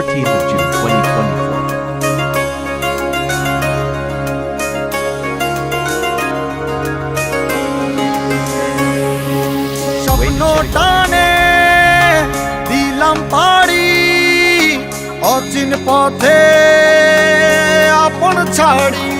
14th of June 2024. স্বপ্ন টানে দিলাম পাড়ি অচিন পথে আপন ছাড়ি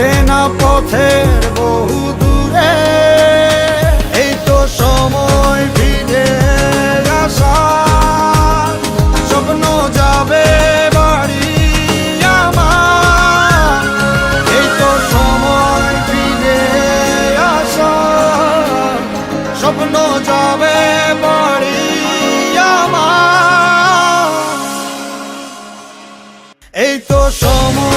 চেনা পথের বহু দূরে, এই তো সময় ফিরে আসা স্বপ্ন যাবে বাড়ি এই তো সময় আসা স্বপ্ন যাবে বাড়ি এই তো সময়